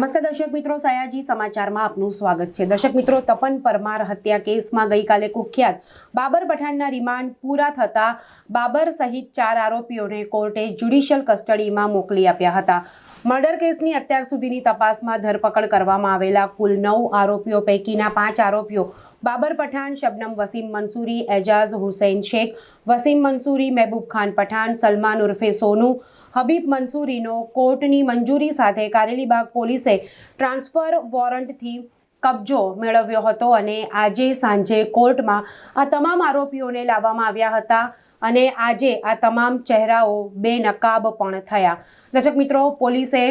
નમસ્કાર દર્શક મિત્રો, સયાજી સમાચારમાં આપનું સ્વાગત છે. દર્શક મિત્રો, તપન પરમાર હત્યા કેસમાં ગઈકાલે કુખ્યાત બાબર પઠાણના રિમાન્ડ પૂરા થતા બાબર સહિત ચાર આરોપીઓને કોર્ટે જ્યુડિશિયલ કસ્ટડીમાં મોકલી આપ્યા હતા. મર્ડર કેસની અત્યાર સુધીની તપાસમાં ધરપકડ કરવામાં આવેલા કુલ નવ આરોપીઓ પૈકીના પાંચ આરોપીઓ બાબર પઠાણ, શબનમ વસીમ મંસૂરી એજાઝ હુસૈન શેખ, વસીમ મંસૂરી મહેબૂબ ખાન પઠાણ, સલમાન ઉર્ફે સોનુ, હબીબ મંસૂરીનો કોર્ટની મંજૂરી સાથે કારેલીબાગ પોલીસે ટ્રાન્સફર વોરંટથી કબજો મેળવ્યો હતો અને આજે સાંજે કોર્ટમાં આ તમામ આરોપીઓને લાવવામાં આવ્યા હતા અને આજે આ તમામ ચહેરાઓ બે નકાબ પણ થયા. દર્શક મિત્રો, પોલીસે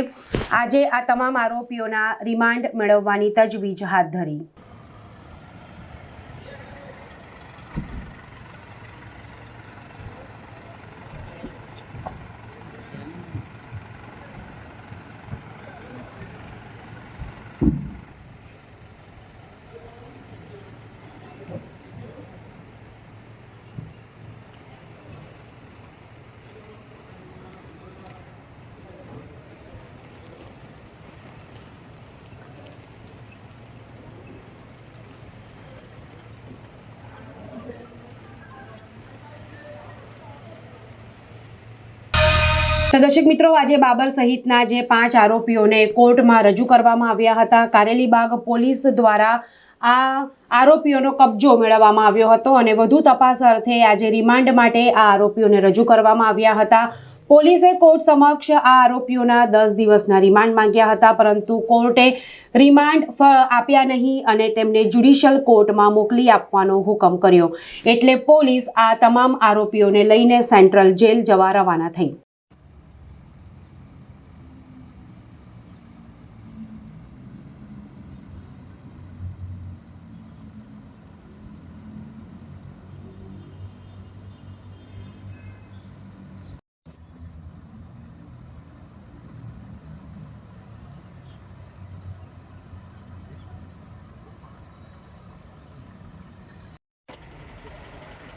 આજે આ તમામ આરોપીઓના રિમાન્ડ મેળવવાની તજવીજ હાથ ધરી. તો દર્શક મિત્રો, આજે બાબર સહિતના જે પાંચ આરોપીઓને કોર્ટમાં રજૂ કરવામાં આવ્યા હતા. કારેલીબાગ પોલીસ દ્વારા આ આરોપીઓનો કબજો મેળવવામાં આવ્યો હતો અને વધુ તપાસ અર્થે આજે રિમાન્ડ માટે આ આરોપીઓને રજૂ કરવામાં આવ્યા હતા. પોલીસે કોર્ટ સમક્ષ આ આરોપીઓના દસ દિવસના રિમાન્ડ માંગ્યા હતા, પરંતુ કોર્ટે રિમાન્ડ આપ્યા નહીં અને તેમને જ્યુડિશિયલ કોર્ટમાં મોકલી આપવાનો હુકમ કર્યો. એટલે પોલીસ આ તમામ આરોપીઓને લઈને સેન્ટ્રલ જેલ જવા રવાના થઈ.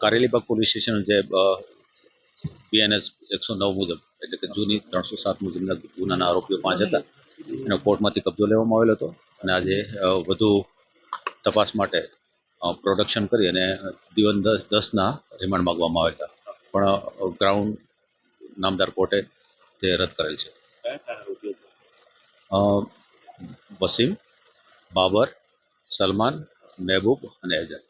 કારેલીબાગ પોલીસ સ્ટેશન જે બીએનએસ એકસો નવ મુજબ, એટલે કે જૂની ત્રણસો સાત મુજબના ગુનાના આરોપીઓ પાંચ હતા, એનો કોર્ટમાંથી કબજો લેવામાં આવેલો હતો અને આજે વધુ તપાસ માટે પ્રોડક્શન કરી અને દિવન દસ, દસના રિમાન્ડ માંગવામાં આવેલા. પણ ગ્રાઉન્ડ નામદાર કોર્ટે તે રદ કરેલ છે. વસીમ બાબર સલમાન મહેબૂબ અને એજાજ.